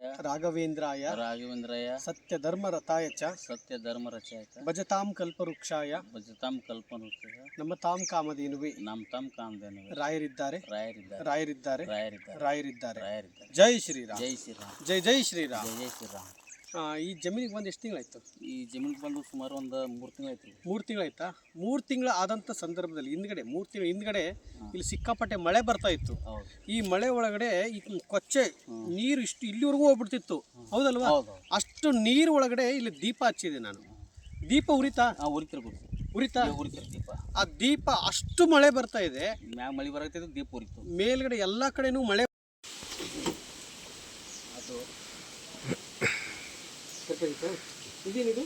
ರಾಘವೇಂದ್ರಾಯ ರಾಘವೇಂದ್ರಾಯ. ಸತ್ಯ ಧರ್ಮ ರಥಾಯ ಚ ಸತ್ಯ ಧರ್ಮ ಚ. ಭಜತಾಂ ಕಲ್ಪವೃಕ್ಷಾಯ. ಭಜತಾಂ ಕಲ್ಪನು ನಮ್ಮ ತಾಂ ಕಾಮಧೇನುವೆ. ನಮ್ಮ ತಾಮ್ ಕಾಮದೇನು ರಾಯರಿದ್ದಾರೆ. ರಾಯರಿದ್ದಾರೆ. ರಾಯರಿದ್ದಾರೆ. ರಾಯರಿದ್ದಾರೆ. ರಾಯರಿದ್ದಾರೆ. ರಾಯರಿದ್ದಾರೆ. ಜೈ ಶ್ರೀರಾಮ್. ಜೈ ಶ್ರೀರಾಮ್. ಜೈ ಜೈ ಶ್ರೀರಾಮ್. ಜೈ ಜೈ ಶ್ರೀರಾಮ್. ಈ ಜಮೀನಿಗೆ ಬಂದು ಎಷ್ಟು ತಿಂಗಳಾಯ್ತು? ಈ ಜಮೀನಿಗೆ ಬಂದು ಸುಮಾರು ಒಂದು ಮೂರು ತಿಂಗಳು ಆಯ್ತು ಮೂರು ತಿಂಗಳಾಯ್ತಾ? ಮೂರು ತಿಂಗಳು ಆದಂಥ ಸಂದರ್ಭದಲ್ಲಿ ಹಿಂದ್ಗಡೆ ಮೂರು ತಿಂಗಳು ಹಿಂದ್ಗಡೆ ಇಲ್ಲಿ ಸಿಕ್ಕಾಪಟ್ಟೆ ಮಳೆ ಬರ್ತಾ ಇತ್ತು. ಈ ಮಳೆ ಒಳಗಡೆ ಈ ಕೊಚ್ಚೆ ನೀರು ಇಷ್ಟು ಇಲ್ಲಿವರೆಗೂ ಹೋಗ್ಬಿಡ್ತಿತ್ತು. ಹೌದಲ್ವಾ? ಅಷ್ಟು ನೀರು ಒಳಗಡೆ ಇಲ್ಲಿ ದೀಪ ಹಚ್ಚಿದೆ ನಾನು. ದೀಪ ಉರಿತಾ? ಉರಿತಿರ್ಬೋದು. ಉರಿತ? ದೀಪ. ಆ ದೀಪ ಅಷ್ಟು ಮಳೆ ಬರ್ತಾ ಇದೆ. ಮಳೆ ಮಳಿ ಬರತ್ತಿದ್ದು ದೀಪ ಉರಿತು. ಮೇಲ್ಗಡೆ ಎಲ್ಲ ಕಡೆನೂ ಮಳೆ ಇದೇನಿದು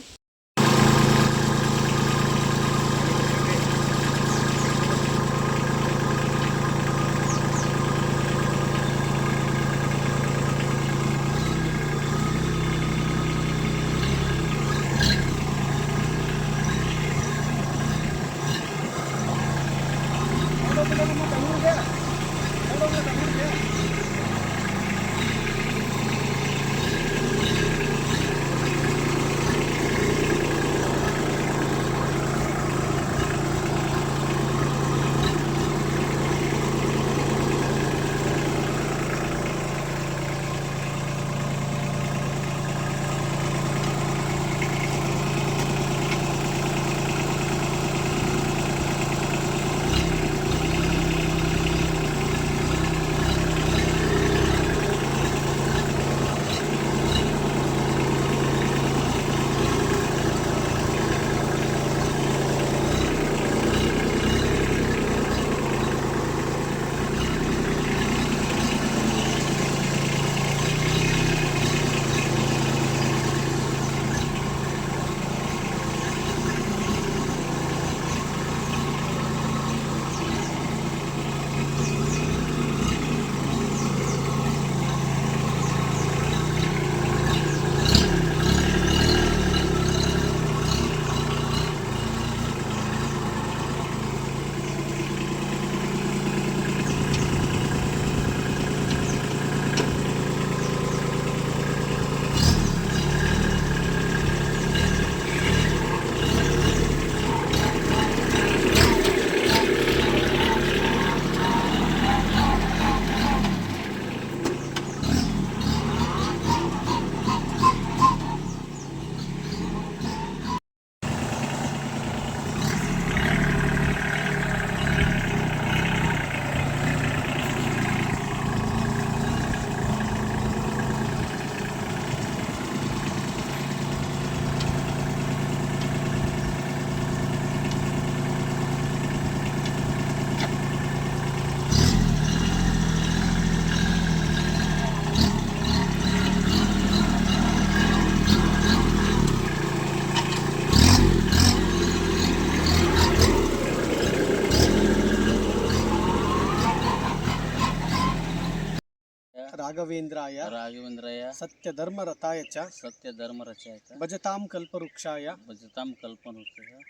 ರಾಘವೇಂದ್ರಾಯ ರಾಘವೇಂದ್ರಯ ಸತ್ಯ ಧರ್ಮ ರಥಾಯ ಚ ಸತ್ಯ ಧರ್ಮ ರಚಯತ ಭಜತಾಂ ಕಲ್ಪವೃಕ್ಷಾಯ ಭಜತಾಂ ಕಲ್ಪನು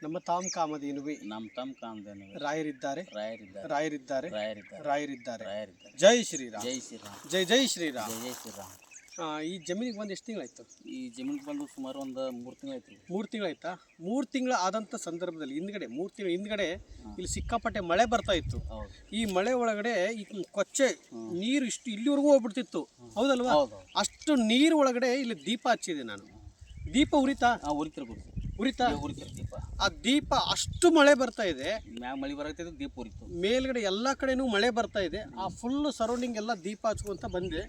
ನಮ್ಮ ತಾಮ್ ಕಾಮಧೇನುವೆ ನಮ್ಮ ತಾಮ್ ಕಾಮಧೇನು ರಾಯರಿದ್ದಾರೆ ರಾಯರಿದ್ದಾರೆ ರಾಯರಿದ್ದಾರೆ ರಾಯರಿದ್ದಾರೆ ರಾಯರಿದ್ದಾರೆ. ರಾಯರಿದ್ದಾರೆ. ಜೈ ಶ್ರೀರಾಮ್. ಜೈ ಶ್ರೀರಾಮ್. ಜೈ ಜೈ ಶ್ರೀರಾಮ್. ಜೈ ಜೈ ಶ್ರೀರಾಮ್. ಈ ಜಮೀನಿಗೆ ಬಂದು ಎಷ್ಟು ತಿಂಗಳಾಯ್ತು? ಈ ಜಮೀನಿಗೆ ಬಂದು ಸುಮಾರು ಒಂದು ಮೂರು ತಿಂಗಳು ಆಯ್ತು ಮೂರು ತಿಂಗಳಾಯ್ತಾ? ಮೂರು ತಿಂಗಳು ಆದಂಥ ಸಂದರ್ಭದಲ್ಲಿ ಹಿಂದ್ಗಡೆ ಮೂರು ತಿಂಗಳ ಹಿಂದ್ಗಡೆ ಇಲ್ಲಿ ಸಿಕ್ಕಾಪಟ್ಟೆ ಮಳೆ ಬರ್ತಾ ಇತ್ತು. ಈ ಮಳೆ ಒಳಗಡೆ ಈ ಕೊಚ್ಚೆ ನೀರು ಇಷ್ಟು ಇಲ್ಲಿವರೆಗೂ ಹೋಗ್ಬಿಡ್ತಿತ್ತು. ಹೌದಲ್ವಾ? ಅಷ್ಟು ನೀರು ಒಳಗಡೆ ಇಲ್ಲಿ ದೀಪ ಹಚ್ಚಿದೆ ನಾನು. ದೀಪ ಉರಿತಾ? ಉರಿತಿರ್ಬೋದು. ಉರಿತಿರ್ ಉರಿತಾ? ಉರಿತಿರ್ ದೀಪ ಆ ದೀಪ ಅಷ್ಟು ಮಳೆ ಬರ್ತಾ ಇದೆ. ಮಳೆ ಮಳಿ ಬರತ್ತಿದ್ದು ದೀಪ ಉರಿತು. ಮೇಲ್ಗಡೆ ಎಲ್ಲ ಕಡೆನೂ ಮಳೆ ಬರ್ತಾ ಇದೆ. ಆ ಫುಲ್ ಸರೌಂಡಿಂಗ್ ಎಲ್ಲ ದೀಪ ಹಚ್ಕೊಂತ ಬಂದೆ.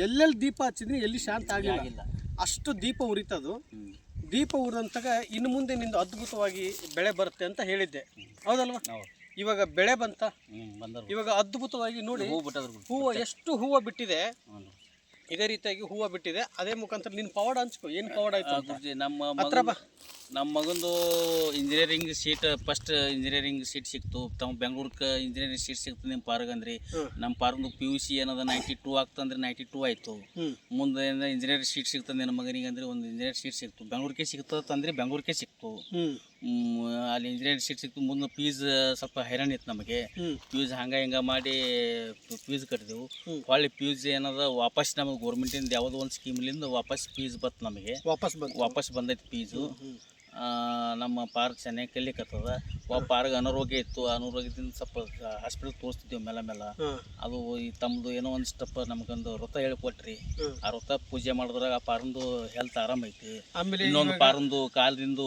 ಎಲ್ಲೆಲ್ಲಿ ದೀಪ ಹಚ್ಚಿದ್ರಿ ಎಲ್ಲಿ ಶಾಂತ ಆಗಿಲ್ಲ. ಅಷ್ಟು ದೀಪ ಉರಿತದು. ದೀಪ ಉರಿದಂತಾಗ ಇನ್ನು ಮುಂದೆ ನಿಂದು ಅದ್ಭುತವಾಗಿ ಬೆಳೆ ಬರುತ್ತೆ ಅಂತ ಹೇಳಿದ್ದೆ. ಹೌದಲ್ವಾ? ಹೌದು. ಇವಾಗ ಬೆಳೆ ಬಂತ? ಇವಾಗ ಅದ್ಭುತವಾಗಿ ನೋಡಿ ಹೂ ಬಿಟ್ಟದ್ರ ಹೂವು ಎಷ್ಟು ಹೂವು ಬಿಟ್ಟಿದೆ. ಇದೇ ರೀತಿಯಾಗಿ ಹೂವು ಬಿಟ್ಟಿದೆ. ಅದೇ ಮುಖಾಂತರ ನಿನ್ ಪವಾಡ ಹಂಚ್ಕೊ. ಏನು ಪವಾಡ ಆಯ್ತು ಅಂತ? ಗುರುಜಿ ನಮ್ಮ ಹತ್ರ ಬಾ. ಮಗಂದು ನಮ್ಮ ಮಗಂದು engineering seat first engineering seat ಸಿಕ್ತು. ತಮ್ಮ ಬೆಂಗ್ಳೂರ್ಗೆ ಇಂಜಿನಿಯರಿಂಗ್ ಸೀಟ್ ಸಿಕ್ತು ನಿಮ್ಮ ಪಾರ್ಗಂದ್ರಿ ಹ್ಮ್. ನಮ್ಮ ಪಾರ್ಗಂದು ಪಿ ಯು ಸಿ ಏನದ ನೈಂಟಿ ಟೂ ಆಗ್ತಂದ್ರೆ ನೈಂಟಿ ಟೂ ಆಯಿತು. ಹ್ಮ್. ಮುಂದೆ ಇಂಜಿನಿಯರ್ ಸೀಟ್ ಸಿಗ್ತದೆ ನನ್ನ ಮಗನಿಗೆ ಅಂದ್ರೆ ಒಂದು ಇಂಜಿನಿಯರ್ ಸೀಟ್ ಸಿಕ್ತು. ಬೆಂಗ್ಳೂರ್ಗೆ ಸಿಗ್ತದಂದ್ರೆ ಅಂದ್ರೆ ಬೆಂಗ್ಳೂರಿಗೆ ಸಿಕ್ತು. ಹ್ಮ್. ಅಲ್ಲಿ ಇಂಜಿನಿಯರಿಂಗ್ ಸೀಟ್ ಸಿಕ್ತು ಮುಂದೆ ಫೀಸ್ ಸ್ವಲ್ಪ ಹೈರಾಣ ಇತ್ತು ನಮಗೆ. ಫೀಸ್ ಹಂಗ ಹಿಂಗ ಮಾಡಿ ಫ್ಯೂಸ್ ಕಟ್ಟಿದೆವು ಒಳ್ಳೆ ಹೊಳ್ಳಿ ಫ್ಯೂಸ್ ಏನದ ವಾಪಸ್ ನಮಗೆ ಗೌರ್ಮೆಂಟಿಂದ ಯಾವುದೋ ಒಂದು ಸ್ಕೀಮ್ಲಿಂದ ವಾಪಸ್ ಫೀಸ್ ಬತ್ತು ನಮಗೆ. ವಾಪಸ್ ವಾಪಸ್ ಬಂದೈತಿ ಫೀಸು. ನಮ್ಮ ಪಾರ್ಕ್ ಚೆನ್ನಾಗಿ ಕಲಿಕತ್ತದ ಒಬ್ಬ ಪಾರ್ಕ್ ಅನಾರೋಗ್ಯ ಇತ್ತು ಅನಾರೋಗ್ಯದಿಂದ ಸ್ವಲ್ಪ ಹಾಸ್ಪಿಟಲ್ ತೋರಿಸ್ತಿದ್ದೇವೆ ಮೇಲೆ ಮೇಲೆ. ಅದು ಈ ತಮ್ಮದು ಏನೋ ಒಂದು ಸ್ಟೆಪ್ ನಮಗೊಂದು ವ್ರತ ಹೇಳಿಕೊಟ್ರಿ. ಆ ವ್ರತ ಪೂಜೆ ಮಾಡಿದ್ರಾಗ ಆ ಪಾರಂದು ಹೆಲ್ತ್ ಆರಾಮೈತಿ ಐತಿ. ಇನ್ನೊಂದು ಪಾರಂದು ಕಾಲದಿಂದ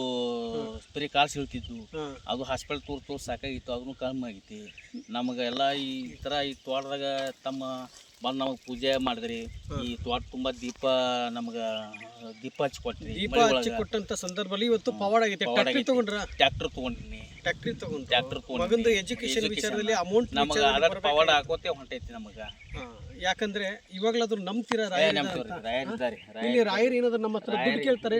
ಬರೀ ಕಾಲು ಸೀಳ್ತಿದ್ವು ಅದು ಹಾಸ್ಪಿಟಲ್ ತೋರ್ ತೋರ್ ಸಾಕಾಗಿತ್ತು ಅದನ್ನು ಕಮ್ಮಿ ಆಗೈತಿ. ನಮಗೆಲ್ಲ ಈ ಥರ ಈ ತೋಟದಾಗ ತಮ್ಮ ಬಂದು ನಮಗೆ ಪೂಜೆ ಮಾಡಿದ್ರಿ. ಈ ತೋಟ ತುಂಬಾ ದೀಪ ನಮ್ಗ ದೀಪ ಹಚ್ಕೊಟ್ರಿ ದೀಪ ಹಚ್ಚಿ ಕೊಟ್ಟಂತ ಸಂದರ್ಭದಲ್ಲಿ ಇವತ್ತು ಪವಾಡ ಆಗೈತೆ ಟ್ರ್ಯಾಕ್ಟರ್. ತಗೊಂಡ್ರ? ಟ್ರ್ಯಾಕ್ಟರ್ ತಗೊಂಡಿನಿ. ಟ್ಯಾಕ್ಟ್ರಿ ತಗೊಂಡ್ ಟ್ರ್ಯಾಕ್ಟರ್ ತಗೊಂಡ್ ಮಗಂದು ಎಜುಕೇಶನ್ ವಿಚಾರದಲ್ಲಿ ಅಮೌಂಟ್ ನಮಗೆ ಅದರ ಪವಾಡ ಹಾಕೋತೆ ಹೊಂಟೈತಿ ನಮಗೆ. ಯಾಕಂದ್ರೆ ಇವಾಗ್ಲಾದ್ರು ನಂಬ್ತೀರಾ ರಾಯರ ಇಲ್ಲಿ ಏನಾದ್ರು ನಮ್ಮ ಹತ್ರ ದುಡ್ಡು ಕೇಳ್ತಾರೆ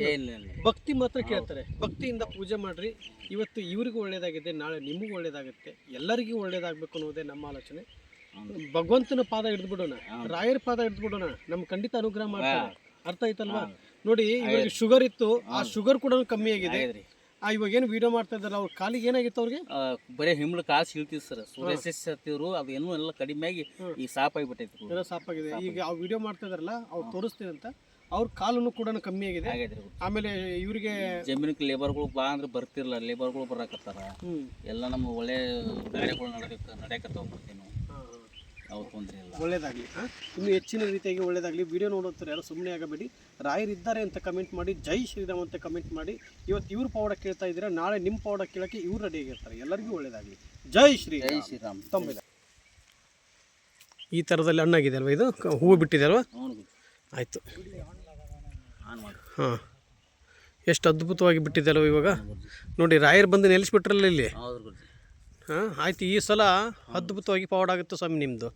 ಭಕ್ತಿ ಮಾತ್ರ ಕೇಳ್ತಾರೆ. ಭಕ್ತಿಯಿಂದ ಪೂಜೆ ಮಾಡ್ರಿ. ಇವತ್ತು ಇವ್ರಿಗೂ ಒಳ್ಳೇದಾಗಿದೆ ನಾಳೆ ನಿಮಗೂ ಒಳ್ಳೇದಾಗುತ್ತೆ. ಎಲ್ಲರಿಗೂ ಒಳ್ಳೇದಾಗಬೇಕು ಅನ್ನೋದೇ ನಮ್ಮ ಆಲೋಚನೆ. ಭಗವಂತನ ಪಾದ ಹಿಡಿದ್ಬಿಡೋಣ ರಾಯರ ಪಾದ ಹಿಡಿದ್ಬಿಡೋಣ ನಮ್ಗೆ ಖಂಡಿತ ಅನುಗ್ರಹ ಮಾಡ್ತಾರೆ. ಅರ್ಥ ಆಯ್ತಲ್ವಾ? ನೋಡಿ ಇವ್ರಿಗೆ ಶುಗರ್ ಇತ್ತು. ಆ ಶುಗರ್ ಕೂಡ ಕಮ್ಮಿ ಆಗಿದೆ. ಆ ಇವಾಗ ಏನು ವಿಡಿಯೋ ಮಾಡ್ತಾ ಇದ್ದಾರೆ? ಅವ್ರ ಕಾಲಿಗೆ ಏನಾಗಿತ್ತು ಅವ್ರಿಗೆ? ಬರೀ ಹಿಮ್ಳು ಕಾಸು ಇಳ್ತಿದ್ ಸರ್. ಸೂರ್ಯಸಿಸ್ ಹತ್ತಿದ್ರು ಅದು ಏನೂ ಎಲ್ಲ ಕಡಿಮೆ ಆಗಿ ಈ ಸಾಪ್ ಆಗಿಬಿಟ್ಟೈತಿ ಸಾಪ್ ಆಗಿದೆ. ಈಗ ಆ ವಿಡಿಯೋ ಮಾಡ್ತಾ ಇದಾರಲ್ಲ ಅವ್ರು ತೋರಿಸ್ತೀನಿ ಅಂತ ಅವ್ರ ಕಾಲನ್ನು ಕೂಡ ಕಮ್ಮಿ ಆಗಿದೆ. ಆಮೇಲೆ ಇವರಿಗೆ ಜಮೀನಿಗೆ ಲೇಬರ್ಗಳು ಬಾ ಅಂದ್ರೆ ಬರ್ತಿರಲ್ಲ ಲೇಬರ್ಗಳು ಬರಕತ್ತಾರ. ಎಲ್ಲ ನಮ್ಮ ಒಳ್ಳೆ ಗಾಡಿಗಳು ನಡೆಯಕ ನಡೆಯಕತ್ತಾವ ಹೋಗ್ಬಿಡ್ತೀನಿ. ಯಾವ ತೊಂದರೆ ಇಲ್ಲ. ಒಳ್ಳೇದಾಗಲಿ ಇನ್ನು ಹೆಚ್ಚಿನ ರೀತಿಯಾಗಿ ಒಳ್ಳೇದಾಗಲಿ. ವಿಡಿಯೋ ನೋಡುತ್ತಾರೆ ಯಾರು ಸುಮ್ಮನೆ ಆಗಬೇಡಿ. ರಾಯರಿದ್ದಾರೆ ಅಂತ ಕಮೆಂಟ್ ಮಾಡಿ ಜೈ ಶ್ರೀರಾಮ್ ಅಂತ ಕಮೆಂಟ್ ಮಾಡಿ ಇವತ್ತು ಇವ್ರ ಪೌಡ ಕೇಳ್ತಾ ಇದ್ದೀರಾ ನಾಳೆ ನಿಮ್ಮ ಪೌಡ ಕೇಳೋಕ್ಕೆ ಇವ್ರು ರೆಡಿ ಆಗಿರ್ತಾರೆ. ಎಲ್ಲರಿಗೂ ಒಳ್ಳೇದಾಗಲಿ. ಜೈ ಶ್ರೀ ಜೈ ಶ್ರೀರಾಮ್. ತಂಬಿದ ಈ ಥರದಲ್ಲಿ ಹಣ್ಣಾಗಿದೆ ಅಲ್ವಾ ಇದು? ಹೂವು ಬಿಟ್ಟಿದೆ ಅಲ್ವಾ ಆಯಿತು. ಆನ್ ಮಾಡಿ. ಹಾಂ. ಎಷ್ಟು ಅದ್ಭುತವಾಗಿ ಬಿಟ್ಟಿದೆ ಅಲ್ವ ಇವಾಗ? ನೋಡಿ ರಾಯರ್ ಬಂದು ನೆಲೆಸಿಬಿಟ್ರಲ್ಲ ಇಲ್ಲಿ. ಹಾಂ ಆಯ್ತು ಈ ಸಲ ಅದ್ಭುತವಾಗಿ ಪವಾಡ ಆಗುತ್ತೆ ಸ್ವಾಮಿ ನಿಮ್ಮದು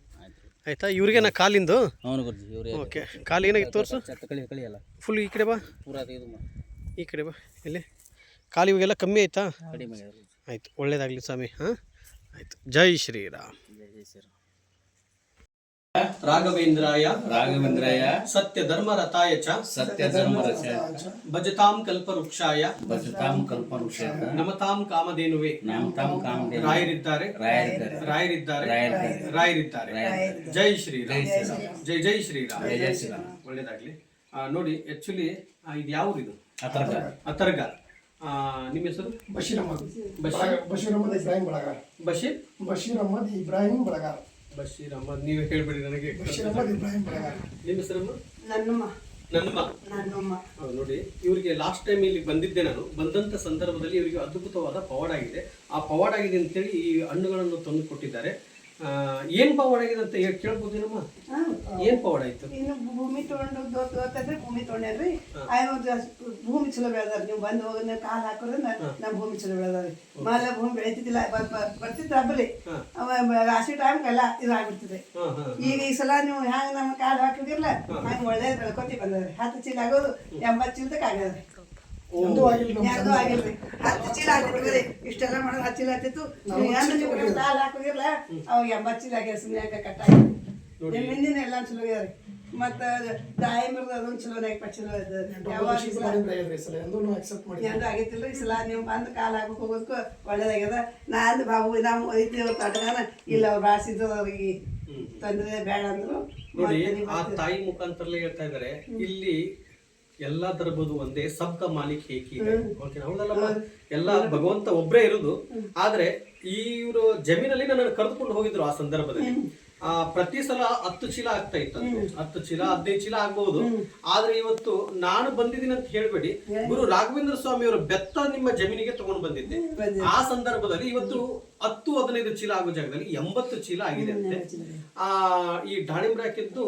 ಆಯ್ತಾ. ಇವ್ರಿಗೆ ನಾ ಕಾಲಿಂದು ಅವನು ಗುರುಜಿ ಇವ್ರೆ ಓಕೆ ಕಾಲು ಏನಾಗಿತ್ತು ತೋರಿಸು? ಕಳಿ ಕಳಿ ಅಲ್ಲ ಫುಲ್ ಈ ಕಡೆ ಬಾ. ಪೂರಾ ಇದು ಈ ಕಡೆ ಬಾ. ಇಲ್ಲಿ ಕಾಲು ಇವಾಗೆಲ್ಲ ಕಮ್ಮಿ ಆಯ್ತಾ? ಕಡಿಮೆ ಗುರೂಜಿ. ಆಯಿತು ಒಳ್ಳೇದಾಗಲಿ ಸ್ವಾಮಿ ಹಾಂ? ಆಯಿತು. ಜೈ ಶ್ರೀರಾಮ್. ಜೈ ಜೈ ಶ್ರೀರಾಮ್. ರಾಘವೇಂದ್ರಾಯ ರಾಘವೇಂದ್ರಾಯ ಸತ್ಯ ಧರ್ಮ ರಥಾಯ ಚ ಸತ್ಯ ಧರ್ಮ ಭಜತಾಂ ಕಲ್ಪವೃಕ್ಷಾಯ ಭಜತಾಂ ಕಲ್ಪವೃಕ್ಷ ನಮತಾಂ ಕಾಮಧೇನುವೆ. ನಮತಾಂ ಕಾಮಧೇನು ರಾಯರಿದ್ದಾರೆ. ರಾಯರಿದ್ದಾರೆ. ರಾಯರಿದ್ದಾರೆ. ರಾಯರಿದ್ದಾರೆ. ರಾಯರಿದ್ದಾರೆ. ಜೈ ಶ್ರೀರಾಮ್. ಜೈ ಜೈ ಶ್ರೀರಾಮ್. ಜೈ ಜೈ ಶ್ರೀರಾಮ್. ಒಳ್ಳೇದಾಗ್ಲಿ. ಆ, ನೋಡಿ ಆಕ್ಚುಲಿ ಇದು ಯಾವ ಇದು? ಅತರ್ಗ ಅತರ್ಗ ನಿಮ್ಮ ಹೆಸರು? ಬಶೀರ್ ಅಹಮದ್ ಬಶೀರ್. ಬಶೀರ್ ಅಹಮದ್ ಇಬ್ರಾಹಿಂ ಬಳಗಾರ್. ಬಶೀರ್? ಬಶೀರ್ ಅಹಮದ್ ಇಬ್ರಾಹಿಂ ಬಳಗಾರ್. ಬಶೀರ್ ಅಹಮದ್ ನೀವೇ ಹೇಳ್ಬಿಡಿ ನನಗೆ. ಬಶೀರ್ ಅಹಮದ್ ಇಬ್ರಾಹಿಂ ಬಳಗಾರ್ ನಿಮ್ಮ ಹೆಸರಮ್ಮ ನನ್ನಮ್ಮ. ನನ್ನಮ್ಮ? ನನ್ನಮ್ಮ. ನೋಡಿ ಇವರಿಗೆ ಲಾಸ್ಟ್ ಟೈಮ್ ಇಲ್ಲಿ ಬಂದಿದ್ದೆ ನಾನು. ಬಂದಂತ ಸಂದರ್ಭದಲ್ಲಿ ಇವರಿಗೆ ಅದ್ಭುತವಾದ ಪವಾಡ ಆಗಿದೆ. ಆ ಪವಾಡ ಆಗಿದೆ ಅಂತೇಳಿ ಈ ಹಣ್ಣುಗಳನ್ನು ತಂದು ಕೊಟ್ಟಿದ್ದಾರೆ. ಏನ್ ಪವಾಡ ಆಗಿದೆ ಅಂತ ಹೇಳಿ ಕೇಳ್ಬೋದೇನಮ್ಮ ಏನ್ ಪವಾಡ ಆಯ್ತು? ಇನ್ನು ಭೂಮಿ ತೊಗೊಂಡು ದೋತಂದ್ರೆ ಭೂಮಿ ತೊಗೊಂಡ್ರಿ ಭೂಮಿ ಚಲೋ ಬೆಳೆದಾರ ನೀವು ಬಂದು ಹೋಗ ಕಾಲ್ ಹಾಕೋದ್ರೆ ನಮ್ ಭೂಮಿ ಚಲೋ ಬೆಳೆದಾರಿ ಮಾಲ ಭೂಮಿ ಬೆಳಿತಿದ್ದಿಲ್ಲ ಬರ್ತಿತ್ತು ಹಬ್ಬಲಿ ಅವ ಟೈಮ್ ರಾಶಿ ಟೈಮ್ಗೆಲ್ಲ ಇದಾಗ್ಬಿಡ್ತದೆ. ಈಗ ಈ ಸಲ ನೀವು ಹ್ಯಾಂಗ ನಮ್ಮ ಕಾಲ್ ಹಾಕಿದಿರಲ್ಲ ಹಂಗ ಒಳ್ಳೇದ್ ಬೆಳ್ಕೊತಿ ಬಂದ್ರಿ ಹತ್ತು ಚೀಲ ಆಗೋದು ಎಂಬತ್ತು ಚೀಲದಕ್ಕೆ ಆಗ್ಯದ್ರಿ ಎಂದೂ ಆಗಿಲ್ಲ ನಮ್ಮ ಯಾವ್ದು ಆಗಿಲ್ರಿ ಹತ್ತು ಚೀಲ ಇಷ್ಟೆಲ್ಲ ಮಾಡೋದು ಹತ್ತು ಚೀಲ ಆಗ್ತಿತ್ತು ಕಾಲು ಹಾಕೋದಿರಲ್ಲ ಅವಾಗ ಎಂಬತ್ತು ಚೀಲ ಆಗ್ಯದ ಸುಮ್ಮನೆ ಕಟ್ಟಾಗಿ ಹಿಂದಿನ ಎಲ್ಲ ಚಲೋ ಆಗ್ಯಾವ್ರಿ. ಮತ್ತ ದಾಯಿಮರದ ಅದೊಂದು ಚಲೋ ನಾಲ್ಕು ಚಲೋ ಎಂದೂ ಆಗೈತಿಲ್ರಿ ಈ ಸಲ. ನೀವು ಬಂದು ಕಾಲ ಹಾಕಕ್ ಹೋಗೋದಕ್ಕೂ ಒಳ್ಳೇದಾಗ್ಯದ. ನಾನು ಬಾಬು ನಾವು ಐತಿ ತಡ್ಗಾನ ಇಲ್ಲ ಅವ್ರು ಬಾಸಿದ್ದು ಅವ್ರಿಗೆ ತಂದ್ರೆ ಬೇಡ ಅಂದ್ರು. ನೋಡಿ ಆ ತಾಯಿ ಮುಖಾಂತರಲ್ಲೇ ಹೇಳ್ತಾ ಇದಾರೆ. ಇಲ್ಲಿ ಎಲ್ಲಾ ತರಬಹುದು ಒಂದೇ ಸಪ್ತ ಮಾಲಿಕ್ ಓಕೆ ಹೌದಲ್ಲಮ್ಮ? ಎಲ್ಲ ಭಗವಂತ ಒಬ್ಬರೇ ಇರುದು. ಆದ್ರೆ ಇವರು ಜಮೀನಲ್ಲಿ ನನ್ನನ್ನು ಕರೆದುಕೊಂಡು ಹೋಗಿದ್ರು ಆ ಸಂದರ್ಭದಲ್ಲಿ. ಆ ಪ್ರತಿ ಸಲ ಹತ್ತು ಚೀಲ ಆಗ್ತಾ ಇತ್ತು ಹತ್ತು ಚೀಲ ಹದಿನೈದು ಚೀಲ ಆಗ್ಬಹುದು ಆದ್ರೆ ಇವತ್ತು ನಾನು ಬಂದಿದ್ದೀನಿ ಅಂತ ಹೇಳ್ಬೇಡಿ. ಗುರು ರಾಘವೇಂದ್ರ ಸ್ವಾಮಿ ಅವರು ಬೆತ್ತ ನಿಮ್ಮ ಜಮೀನಿಗೆ ತಗೊಂಡು ಬಂದಿದ್ದೆ. ಆ ಸಂದರ್ಭದಲ್ಲಿ ಇವತ್ತು ಹತ್ತು ಹದಿನೈದು ಚೀಲ ಆಗೋ ಜಾಗದಲ್ಲಿ ಎಂಬತ್ತು ಚೀಲ ಆಗಿದೆ ಅಂತೆ. ಆ ಈ ದಾಳಿಂಬ್ರೆ ಹಾಕಿದ್ದು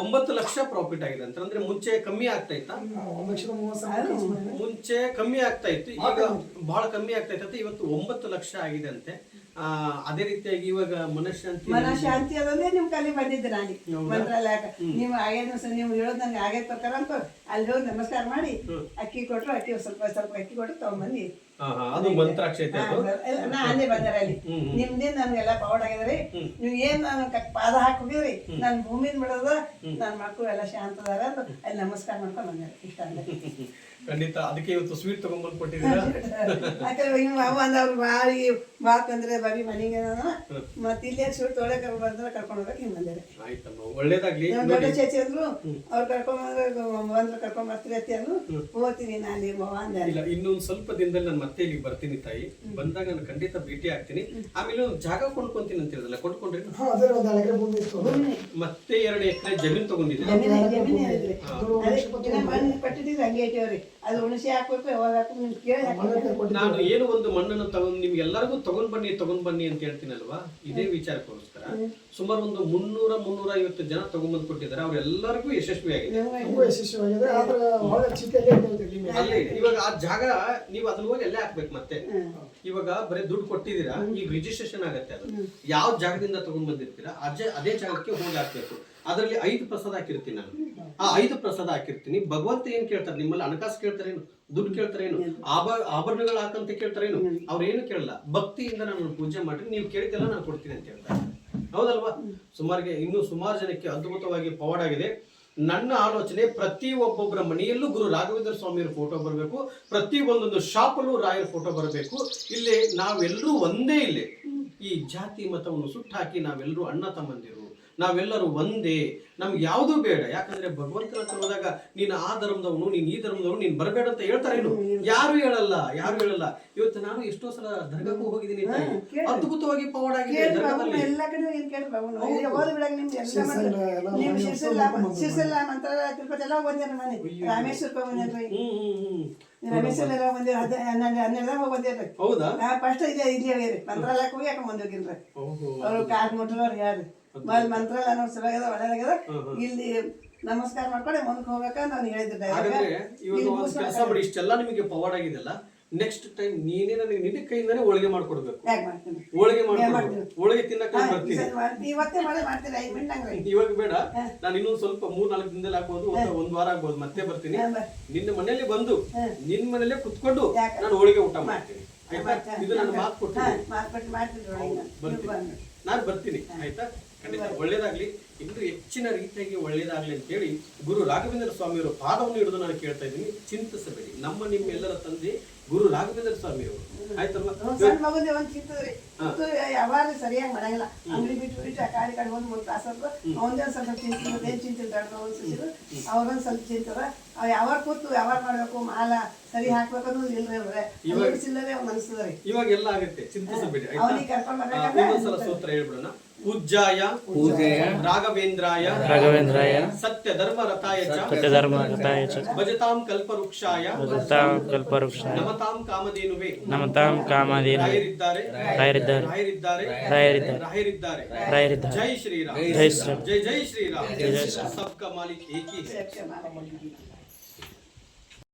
ಒಂಬತ್ತು ಲಕ್ಷ ಪ್ರಾಫಿಟ್ ಆಗಿದೆ ಅಂತ. ಅಂದ್ರೆ ಮುಂಚೆ ಕಮ್ಮಿ ಆಗ್ತಾ ಇತ್ತ. ಮುಂಚೆ ಕಮ್ಮಿ ಆಗ್ತಾ ಇತ್ತು. ಈಗ ಬಹಳ ಕಮ್ಮಿ ಆಗ್ತಾ ಇತ್ತು ಇವತ್ತು ಒಂಬತ್ತು ಲಕ್ಷ ಆಗಿದೆ ಅಂತೆ. ಆ ಅದೇ ರೀತಿಯಾಗಿ ಇವಾಗ ಮನಃಶಾಂತಿ ಮನಃಶಾಂತಿ ಅದೊಂದೇ ನಿಮ್ ಕಲಿ ಬಂದಿದ್ದೆ ನಾನು ಮಂತ್ರಾಲಯ ನೀವು ಆಗೇನು ನೀವು ಹೇಳೋದು ನಂಗೆ ಆಗೇ ಪ್ರಕಾರ ಅಂತ ಅಲ್ಲಿ ಹೋಗಿ ನಮಸ್ಕಾರ ಮಾಡಿ ಅಕ್ಕಿ ಕೊಟ್ಟರು ಅಕ್ಕಿ ಸ್ವಲ್ಪ ಸ್ವಲ್ಪ ಅಕ್ಕಿ ಕೊಟ್ಟು ಹಾ ಅದು ಐತೆ ಅದು. ಅಲ್ಲೇ ಬಂದಾರ ಅಲ್ಲಿ ನಿಮ್ದಿಂದ ನನ್ಗೆಲ್ಲ ಪೌಡ್ ಆಗಿದ್ರಿ. ನೀವ್ ಏನ್ ನಾನು ಪಾದ ಹಾಕಿದ್ರಿ ನನ್ ಭೂಮಿನ ಬಿಡೋದು ನನ್ ಮಕ್ಕಳು ಎಲ್ಲ ಶಾಂತ ಅದಾರ ಅಂತ ಅಲ್ಲಿ ನಮಸ್ಕಾರ ಮಾಡ್ಕೊಂಡು ಬಂದ್ರೆ ಇಷ್ಟ ಅಂದೆ ಖಂಡಿತ. ಅದಕ್ಕೆ ಇವತ್ತು ಸ್ವೀಟ್ ತಗೊಂಡ್ಬಂದು ಕೊಟ್ಟಿದ್ದೀರಾ ಯಾಕಂದ್ರೆ ಅವ್ರು ಬಾರಿ ಬಾಕಂದ್ರೆ ಬರೀ ಮನೆಗೆ ನಾನು. ಮತ್ತೆ ಇಲ್ಲಿ ಸ್ವೀಟ್ ತೊಳೆ ಬಂದ್ರೆ ಕರ್ಕೊಂಡು ಹೋಗಕ್ಕೆ ಹಿಂಗೆ ಬಂದಾರೆ ಆಯ್ತಮ್ಮ. ಒಳ್ಳೇದಾಗ್ಲಿ. ನಮ್ಮ ದೊಡ್ಡ ಚೇಚಿ ಅಂದ್ರು ಅವ್ರು ಕರ್ಕೊಂಡ್ ಬಂದ್ರೆ ಕರ್ಕೊಂಡ್ ಬರ್ತೀರಿ ಅತ್ತಿ ಅಂದ್ರು ಹೋಗ್ತೀನಿ ನಾನು ಅಲ್ಲಿ ಅಂದೆ. ಇಲ್ಲ ಇನ್ನೊಂದು ಸ್ವಲ್ಪ ದಿನದಲ್ಲಿ ನಾನು ಮತ್ತೆ ಇಲ್ಲಿಗೆ ಬರ್ತೀನಿ ತಾಯಿ. ಬಂದಾಗ ನಾನು ಖಂಡಿತ ಭೇಟಿ ಆಗ್ತೀನಿ. ಆಮೇಲೆ ಒಂದು ಜಾಗ ಕೊಂಡ್ಕೊಂತೀನಿ ಅಂತ ಹೇಳಿದಲ್ಲ ಕೊಂಡ್ಕೊಂಡ್ರಿ? ಹಾ ಒಂದು ಎಕರೆ ಭೂಮಿ ಇತ್ತು. ಮತ್ತೆ ಎರಡು ಎಕರೆ ಜಮೀನು ತಗೊಂಡಿದ್ದೀನಿ ಮಣ್ಣು ಹಂಗೆ ಇಟ್ಟಿವ್ರಿ ಅದು ಉಣಸಿ ಹಾಕ್ಬೇಕು ಯಾವಾಗ ಹಾಕ್ಬೇಕು ನಿಮ್ಗೆ ಕೇಳಿ ಹಾಕ್ಬೇಕು. ನಾನು ಏನು ಒಂದು ಮಣ್ಣನ್ನು ತಗೊಂಡು ನಿಮ್ಗೆ ಎಲ್ಲರಿಗೂ ತಗೊಂಡ್ ಬನ್ನಿ ತಗೊಂಡ್ ಬನ್ನಿ ಅಂತ ಹೇಳ್ತೀನಲ್ವಾ? ಇದೇ ವಿಚಾರಕ್ಕೋಸ್ಕರ ಸುಮಾರು ಒಂದು ಮುನ್ನೂರ ಮುನ್ನೂರ ಐವತ್ತು ಜನ ತಗೊಂಡ್ಬಂದು ಕೊಟ್ಟಿದ್ದಾರೆ. ಅವ್ರೆಲ್ಲರಿಗೂ ಯಶಸ್ವಿ ಆಗಿದೆ. ಯಶಸ್ವಿಯಾಗಿದೆ ಆದ್ರೆ ಚಿಕ್ಕಲ್ಲೇ ಅಲ್ಲಿ ಇವಾಗ ಆ ಜಾಗ ನೀವು ಅದನ್ನ ಹೋಗಿ ಅಲ್ಲೇ ಹಾಕ್ಬೇಕು ಮತ್ತೆ. ಇವಾಗ ಬರೀ ದುಡ್ಡು ಕೊಟ್ಟಿದ್ದೀರಾ? ಈಗ ರಿಜಿಸ್ಟ್ರೇಷನ್ ಆಗತ್ತೆ ಅದು. ಯಾವ ಜಾಗದಿಂದ ತಗೊಂಡ್ ಬಂದಿರ್ತೀರಾ? ಅದೇ ಅದೇ ಜಾಗಕ್ಕೆ ಹೋಗಿ ಹಾಕ್ಬೇಕು. ಅದರಲ್ಲಿ ಐದು ಪ್ರಸಾದ ಹಾಕಿರ್ತೀನಿ ನಾನು. ಆ ಐದು ಪ್ರಸಾದ ಹಾಕಿರ್ತೀನಿ. ಭಗವಂತ ಏನ್ ಕೇಳ್ತಾರೆ? ನಿಮ್ಮಲ್ಲಿ ಹಣಕಾಸು ಕೇಳ್ತಾರೇನು ದುಡ್ಡು ಕೇಳ್ತಾರೇನು ಆಭ ಆಭರಣಗಳು ಹಾಕಂತ ಕೇಳ್ತಾರೇನು ಅವ್ರೇನು ಏನು ಕೇಳಲ್ಲ. ಭಕ್ತಿಯಿಂದ ನಾನು ಪೂಜೆ ಮಾಡಿ ನೀವು ಕೇಳಿದ್ದೆಲ್ಲ ನಾನು ಕೊಡ್ತೀನಿ ಅಂತ ಹೇಳ್ತಾರೆ. ಹೌದಲ್ವಾ? ಸುಮಾರಿಗೆ ಇನ್ನೂ ಸುಮಾರು ಜನಕ್ಕೆ ಅದ್ಭುತವಾಗಿ ಪವಾಡ್ ಆಗಿದೆ. ನನ್ನ ಆಲೋಚನೆ ಪ್ರತಿ ಒಬ್ಬೊಬ್ಬರ ಮನೆಯಲ್ಲೂ ಗುರು ರಾಘವೇಂದ್ರ ಸ್ವಾಮಿಯರ ಫೋಟೋ ಬರಬೇಕು. ಪ್ರತಿ ಒಂದೊಂದು ಶಾಪಲ್ಲೂ ರಾಯರ ಫೋಟೋ ಬರಬೇಕು. ಇಲ್ಲಿ ನಾವೆಲ್ಲರೂ ಒಂದೇ ಇಲ್ಲಿ. ಈ ಜಾತಿ ಮತವನ್ನು ಸುಟ್ಟಾಕಿ ನಾವೆಲ್ಲರೂ ಅಣ್ಣ ತಮ್ಮಂದಿರು. ನಾವೆಲ್ಲರೂ ಒಂದೇ. ನಮ್ಗೆ ಯಾವುದು ಬೇಡ. ಯಾಕಂದ್ರೆ ಭಗವಂತನ ಹತ್ರ ಹೋದಾಗ ನೀನು ಆ ಧರ್ಮದವನು ನೀನು ಈ ಧರ್ಮದವನು ನೀನು ಬರಬೇಡ ಅಂತ ಹೇಳ್ತಾರೇನು ಯಾರು ಹೇಳಲ್ಲ ಯಾರು ಹೇಳಲ್ಲ. ಇವತ್ತು ನಾನು ಎಷ್ಟೋ ಸಲ ದರ್ಗಕ್ಕೂ ಹೋಗಿದ್ದೀನಿ ತಾಯಿ. ಅದ್ಭುತವಾಗಿ ಪವಾಡ್ ಆಗಿದೆ ಕೇಳಿ ದರ್ಗಾದಲ್ಲಿ. ಎಲ್ಲ ಕಡೆ ಏನ್ ಬಿಡಂಗ ನಿಮ್ದು ಎಲ್ಲ ಮಂತ್ರ ತಿರುಪತಿ ಎಲ್ಲ ಬಂದಿರ ಮನೆ. ರಾಮೇಶ್ವರಕ್ಕೆ ಬಂದಿರ್ರಿ ಹ್ಮ್ ಹ್ಮ್ ಹ್ಮ್. ರಾಮೇಶ್ವರ ಎಲ್ಲ ಬಂದಿರ ಹದ ಹನ್ನೆರಡು ಹೋಗಿ ಹೌದಾ? ಫಸ್ಟ್ ಇದೆ ಇಲ್ಲಿ ಹೋಗಿರಿ ಮಂತ್ರಾಲಯಕ್ಕೆ ಹೋಗಿ ಯಾಕೆ ಮುಂದೆ ಹೋಗಿಲ್ರಿ. ಓಹೋ. ಅವ್ರು ಯಾರು? ಮಂತ್ರಾಲಯ ಸರಿಯಾಗದ ಒಳ್ಳೆದಾಗ್ಯದ? ಇಲ್ಲಿ ನಮಸ್ಕಾರ ಮಾಡ್ಕೊಂಡು ಮುಂದಕ್ಕೆ ಹೋಗ್ಬೇಕಂತ ನಾನು ಹೇಳಿದ್ದೆ ಹಾಗಾದ್ರೆ ಇವಾಗ ಒಂದು ಕೆಲಸ ಮಾಡಿ ಇಷ್ಟೆಲ್ಲ ನಿಮಗೆ ಪವಾಡ್ ಆಗಿದೆಲ್ಲ ನೆಕ್ಸ್ಟ್ ಟೈಮ್ ನೀನೇ ನನಗೆ ನಿನ್ನ ಕೈಯಿಂದಾನೇ ಹೋಳಿಗೆ ಮಾಡ್ಕೊಡ್ಬೇಕು. ಹೋಳಿಗೆ ಮಾಡ್ಕೊಡ್ಬೇಕು. ಹೋಳಿಗೆ ತಿನ್ನಕ್ಕೆ ಬರ್ತೀನಿ. ಇವಾಗ ಬೇಡ ನಾನು ಇನ್ನೊಂದು ಸ್ವಲ್ಪ ಮೂರ್ ನಾಲ್ಕು ದಿನದಲ್ಲಿ ಹಾಕ್ಬೋದು ಒಂದು ವಾರ ಆಗ್ಬೋದು ಮತ್ತೆ ಬರ್ತೀನಿ. ನಿನ್ನ ಮನೇಲಿ ಬಂದು ನಿನ್ ಮನೇಲೆ ಕುತ್ಕೊಂಡು ನಾನು ಹೋಳಿಗೆ ಊಟ ಮಾಡ್ತೀನಿ. ಆಯ್ತಾ? ಇದು ನನ್ನ ಮಾತು ಕೊಟ್ಟು. ನಾನು ಬರ್ತೀನಿ ಆಯ್ತಾ? ಖಂಡಿತ ಒಳ್ಳೇದಾಗ್ಲಿ. ಇನ್ನೂ ಹೆಚ್ಚಿನ ರೀತಿಯಾಗಿ ಒಳ್ಳೇದಾಗ್ಲಿ ಅಂತೇಳಿ ಗುರು ರಾಘವೇಂದ್ರ ಸ್ವಾಮಿಯವರು ಪಾದವನ್ನು ಹಿಡಿದು ನಾನು ಕೇಳ್ತಾ ಇದ್ದೀನಿ. ಚಿಂತಿಸಬೇಡಿ. ನಮ್ಮ ನಿಮ್ಮೆಲ್ಲರ ತಂದೆ ಗುರು ರಾಘವೇಂದ್ರ ಸ್ವಾಮಿಯವರು. ಆಯ್ತಲ್ವಾ? ಒಂದ್ ಸಣ್ಣ ಮಗುಂದೆ ಒಂದ್ ಚಿತ್ತದ್ರಿ ಯಾವಾಗ ಸರಿಯಾಗಿ ಮಾಡಂಗಿಲ್ಲ. ಅಂಗಡಿ ಬಿಟ್ಟು ಬಿಟ್ಟು ಆ ಕಾಡಿ ಕಡೆ ಒಂದು ಮೂರು ತಾಸು ಅವಂದೇ ಒಂದ್ ಸ್ವಲ್ಪ ಚಿಂತಿಲ್ಲ ಏನ್ ಚಿಂತಿಲ್ಲ ಅವ್ರೊಂದ್ ಸ್ವಲ್ಪ ಚಿಂತದ. ಅವ್ ಯಾವಾಗ ಕೂತು ಯಾವಾಗ ಮಾಡಬೇಕು? ಮಾಲ ಸರಿ ಹಾಕ್ಬೇಕು ಅನ್ನೋದು ಇಲ್ರಿ ಅವ್ರೆ. ಚಿಲ್ಲರೆ ಅವ್ನ ಅನ್ಸದ್ರಿ ಇವಾಗ ಎಲ್ಲ ಆಗುತ್ತೆ. ಚಿಂತಿಸಬೇಡಿ ಅವನಿಗೆ ಕರ್ಕೊಂಡ್ ಸೂತ್ರ ಹೇಳ್ಬಿಡೋಣ. पूज्याय पूजय राघवेन्द्राय राघवेन्द्राय। जय श्री राम जय जय श्री राम सबका मालिक एक ही है।